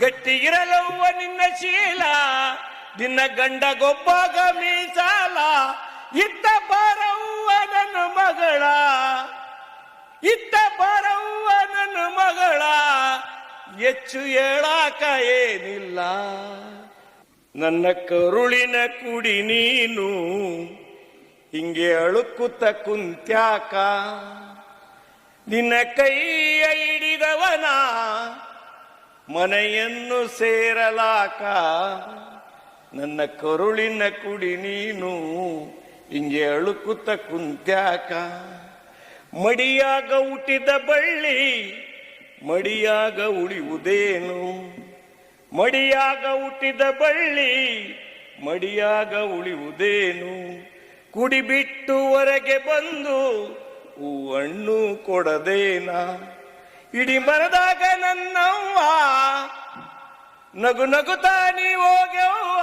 ಗಟ್ಟಿ ಇರಲವ್ವ ನಿನ್ನ ಶೀಲ, ನಿನ್ನ ಗಂಡ ಗೊಬ್ಬಾಗ ಮೀಸಾಲ, ಇತ್ತ ಬಾರವ್ವ ನನ್ನ ಮಗಳ. ಇತ್ತ ಬಾರವ್ವ ನನ್ನ ಮಗಳ, ಹೆಚ್ಚು ಹೇಳಾಕ ಏನಿಲ್ಲ. ನನ್ನ ಕರುಳಿನ ಕುಡಿ ನೀನು, ಹಿಂಗೆ ಅಳುಕುತ್ತ ಕುಂತ್ಯಾಕ. ನಿನ್ನ ಕೈಯ ಹಿಡಿದವನ ಮನೆಯನ್ನು ಸೇರಲಾಕ ನನ್ನ ಕರುಳಿನ ಕುಡಿ ನೀನು ಹಿಂಗೆ ಅಳುಕುತ್ತ ಕುಂತ್ಯಾಕ. ಮಡಿಯಾಗ ಹುಟ್ಟಿದ ಬಳ್ಳಿ ಮಡಿಯಾಗ ಉಳಿಯುವುದೇನು? ಮಡಿಯಾಗ ಹುಟ್ಟಿದ ಬಳ್ಳಿ ಮಡಿಯಾಗ ಉಳಿಯುವುದೇನು? ಕುಡಿಬಿಟ್ಟು ಹೊರಗೆ ಬಂದು ಹೂವಣ್ಣು ಕೊಡದೇನ? ಇಡೀ ಮರದಾಗ ನನ್ನವ್ವ. ನಗು ನಗುತ್ತಾ ನೀ ಹೋಗ್ಯವ್ವ.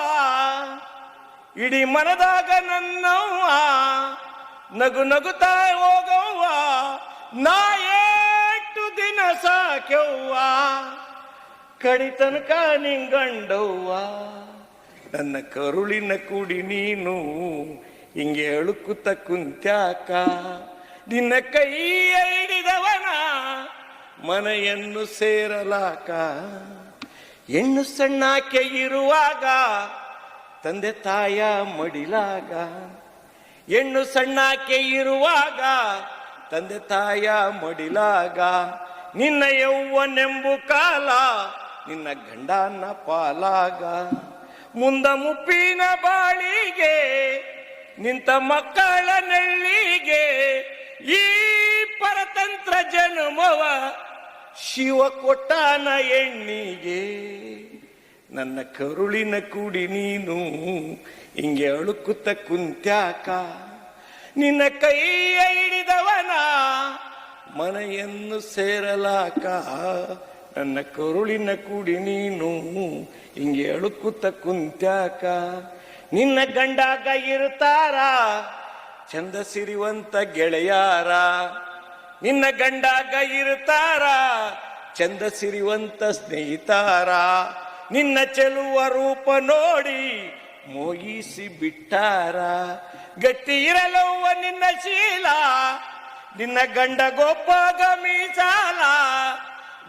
ಇಡೀ ಮರದಾಗ ನನ್ನವ್ವ. ನಗು ನಗುತ್ತಾ ಹೋಗವ್ವ ನಾ ಎಷ್ಟು ದಿನ ಸಾಕ್ಯವ್ವ. ಕಡಿ ತನಕ ನಿಂಗಂಡವ್ವ. ನನ್ನ ಕರುಳಿನ ಕುಡಿ ನೀನು ಹಿಂಗೆ ಅಳುಕುತ್ತ ಕುಂತ್ಯಾಕ. ನಿನ್ನ ಕೈ ಹಿಡಿದವನ ಮನೆಯನ್ನು ಸೇರಲಾಕ, ಹೆಣ್ಣು ಸಣ್ಣಾಕೆ ಇರುವಾಗ, ತಂದೆ ತಾಯ ಮಡಿಲಾಗ, ಹೆಣ್ಣು ಸಣ್ಣಾಕೆ ಇರುವಾಗ, ತಂದೆ ತಾಯ ಮಡಿಲಾಗ, ನಿನ್ನ ಯೌವನೆಂಬು ಕಾಲ, ನಿನ್ನ ಗಂಡನ ಪಾಲಾಗ. ಮುಂದ ಮುಪ್ಪಿನ ಬಾಳಿಗೆ, ನಿಂತ ಮಕ್ಕಳ ನೆಳ್ಳಿಗೆ, ಈ ಜನ್ಮವ ಶಿವ ಕೊಟ್ಟಾನ ಎಣ್ಣಿಗೆ. ನನ್ನ ಕರುಳಿನ ಕುಡಿ ನೀನು ಹಿಂಗೆ ಅಳುಕುತ್ತ ಕುಂತ್ಯಾಕ. ನಿನ್ನ ಕೈಯ ಹಿಡಿದವನ ಮನೆಯನ್ನು ಸೇರಲಾಕ. ನನ್ನ ಕರುಳಿನ ಕುಡಿ ನೀನು ಹಿಂಗೆ ಅಳುಕುತ್ತ ಕುಂತ್ಯಾಕ. ನಿನ್ನ ಗಂಡಾಗ ಇರುತ್ತಾರ ಚಂದ ಸಿರಿವಂತ ಗೆಳೆಯಾರ. ನಿನ್ನ ಗಂಡಾಗ ಇರ್ತಾರ ಚಂದ ಸಿರಿವಂತ ಸ್ನೇಹಿತಾರ. ನಿನ್ನ ಚೆಲುವ ರೂಪ ನೋಡಿ ಮೋಗಿಸಿ ಬಿಟ್ಟಾರ. ಗಟ್ಟಿ ಇರಲವ್ವ ನಿನ್ನ ಶೀಲ, ನಿನ್ನ ಗಂಡ ಗೊಬ್ಬಾಗ ಮೀಸಾಲ.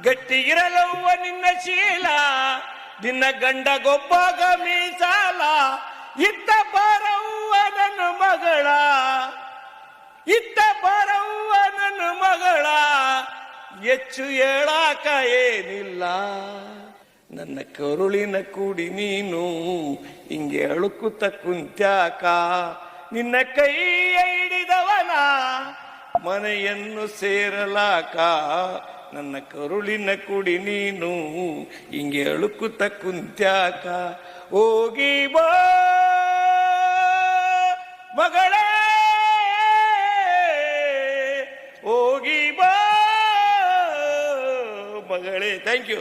ಗಟ್ಟಿ ಇರಲವ್ವ ನಿನ್ನ ಶೀಲ, ನಿನ್ನ ಗಂಡ ಗೊಬ್ಬಾಗ ಮೀಸಾಲ. ಇತ್ತ ಬಾರವ್ವ ಹೆಚ್ಚು ಹೇಳಾಕ ಏನಿಲ್ಲ. ನನ್ನ ಕರುಳಿನ ಕೂಡಿ ನೀನು, ಹಿಂಗೆ ಅಳುಕುತ್ತ ಕುಂತ್ಯಾಕ. ನಿನ್ನ ಕೈಯ ಹಿಡಿದವನ ಮನೆಯನ್ನು ಸೇರಲಾಕ. ನನ್ನ ಕರುಳಿನ ಕುಡಿ ನೀನು, ಹಿಂಗೆ ಅಳುಕುತ್ತ ಕುಂತ್ಯಾಕ. ಹೋಗಿ ಬಾ, ಮಗಳೇ ಮಗಳೇ ಥ್ಯಾಂಕ್ ಯು